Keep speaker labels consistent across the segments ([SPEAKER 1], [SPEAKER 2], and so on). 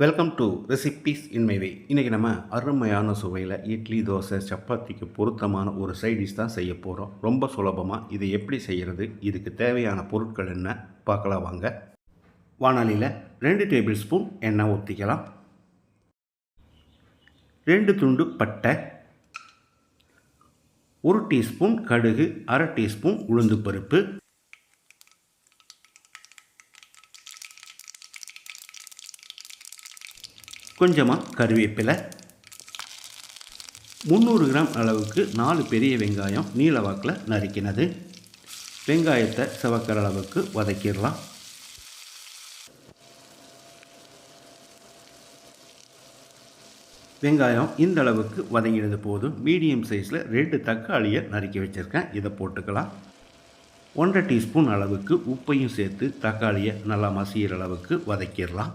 [SPEAKER 1] Welcome to recipes இன்மைவை இன்றைக்கி நம்ம அருமையான சுவையில் இட்லி தோசை சப்பாத்திக்கு பொருத்தமான ஒரு சைடிஷ் தான் செய்ய போகிறோம் ரொம்ப சுலபமாக இது எப்படி செய்கிறது இதுக்கு தேவையான பொருட்கள் என்ன பார்க்கலாம் வாங்க. வானலியில் ரெண்டு டேபிள் ஸ்பூன் எண்ணெய் ஊற்றிக்கலாம் ரெண்டு துண்டு பட்டை ஒரு டீஸ்பூன் கடுகு அரை டீஸ்பூன் உளுந்து பருப்பு கொஞ்சமாக கருவேப்பிலை. முந்நூறு கிராம் அளவுக்கு நாலு பெரிய வெங்காயம் நீளவாக்கில் நறுக்கினது. வெங்காயத்தை சிவக்கிற அளவுக்கு வதக்கிடலாம். வெங்காயம் இந்த அளவுக்கு வதங்கினது போதும். மீடியம் சைஸில் ரெண்டு தக்காளியை நறுக்கி வச்சுருக்கேன். இதை போட்டுக்கலாம். ஒன்றரை டீஸ்பூன் அளவுக்கு உப்பையும் சேர்த்து தக்காளியை நல்லா மசிகிற அளவுக்கு வதக்கிடலாம்.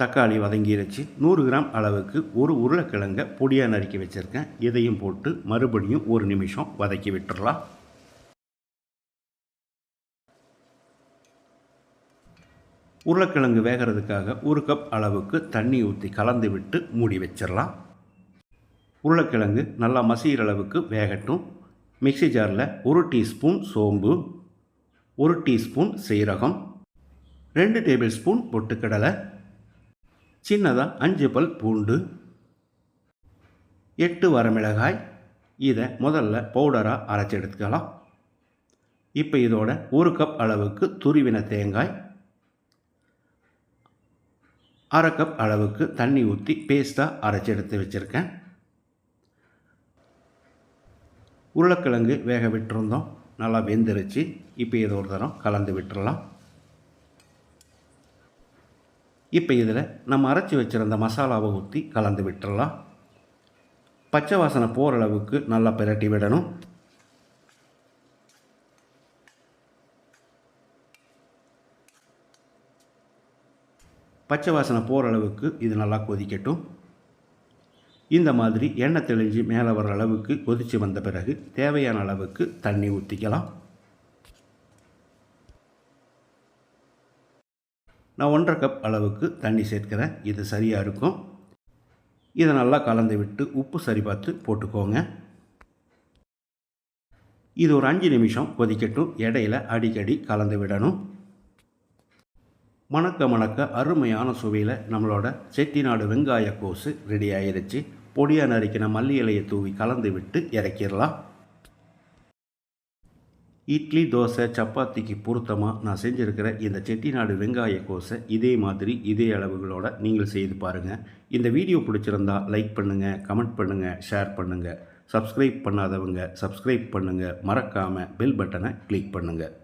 [SPEAKER 1] தக்காளி வதங்கிருச்சு. நூறு கிராம் அளவுக்கு ஒரு உருளைக்கிழங்கை பொடியாக நறுக்கி வச்சுருக்கேன். இதையும் போட்டு மறுபடியும் ஒரு நிமிஷம் வதக்கி விட்டுறலாம். உருளைக்கிழங்கு வேகிறதுக்காக ஒரு கப் அளவுக்கு தண்ணி ஊற்றி கலந்து விட்டு மூடி வச்சிடலாம் உருளைக்கிழங்கு நல்லா மசிகிற அளவுக்கு வேகட்டும். மிக்சி ஜாரில் ஒரு டீஸ்பூன் சோம்பு ஒரு டீஸ்பூன் சீரகம் ரெண்டு டேபிள் ஸ்பூன் பொட்டுக்கடலை சின்னதாக அஞ்சு பல் பூண்டு எட்டு வரமிளகாய் இதை முதல்ல பவுடராக அரைச்சி எடுத்துக்கலாம். இப்போ இதோட ஒரு கப் அளவுக்கு துருவின தேங்காய் அரை கப் அளவுக்கு தண்ணி ஊற்றி பேஸ்ட்டாக அரைச்சி எடுத்து வச்சுருக்கேன். உருளைக்கிழங்கு வேக விட்டுருந்தோம் நல்லா வெந்துருச்சு. இப்போ இதை ஒரு தரம் கலந்து விட்டுறலாம். இப்போ இதில் நம்ம அரைச்சி வச்சுருந்த மசாலாவை ஊற்றி கலந்து விட்டுறலாம். பச்சை வாசனை போகிற அளவுக்கு நல்லா பிரட்டி விடணும். பச்சை வாசனை போகிற அளவுக்கு இது நல்லா கொதிக்கட்டும். இந்த மாதிரி எண்ணெய் தெளிஞ்சு மேலே வர அளவுக்கு கொதித்து வந்த பிறகு தேவையான அளவுக்கு தண்ணி ஊற்றிக்கலாம் நான் ஒன்றரை கப் அளவுக்கு தண்ணி சேர்க்கிறேன். இது சரியாக இருக்கும். இதை நல்லா கலந்து விட்டு உப்பு சரி பார்த்து போட்டுக்கோங்க. இது ஒரு அஞ்சு நிமிஷம் கொதிக்கட்டும். இடையில அடிக்கடி கலந்து விடணும். மணக்க மணக்க அருமையான சுவையில் நம்மளோட செட்டிநாடு வெங்காய கோசு ரெடி ஆயிடுச்சு பொடியாக நறுக்கின மல்லி இலையை தூவி கலந்து விட்டு இறக்கிடலாம். இட்லி தோசை சப்பாத்திக்கு பொருத்தமாக நான் செஞ்சுருக்கிற இந்த செட்டிநாடு வெங்காய கோசை இதே மாதிரி இதே அளவுகளோடு நீங்கள் செய்து பாருங்கள் இந்த வீடியோ பிடிச்சிருந்தா லைக் பண்ணுங்கள் கமெண்ட் பண்ணுங்கள் ஷேர் பண்ணுங்கள் சப்ஸ்கிரைப் பண்ணாதவங்க சப்ஸ்கிரைப் பண்ணுங்கள் மறக்காமல் பெல் பட்டனை கிளிக் பண்ணுங்கள்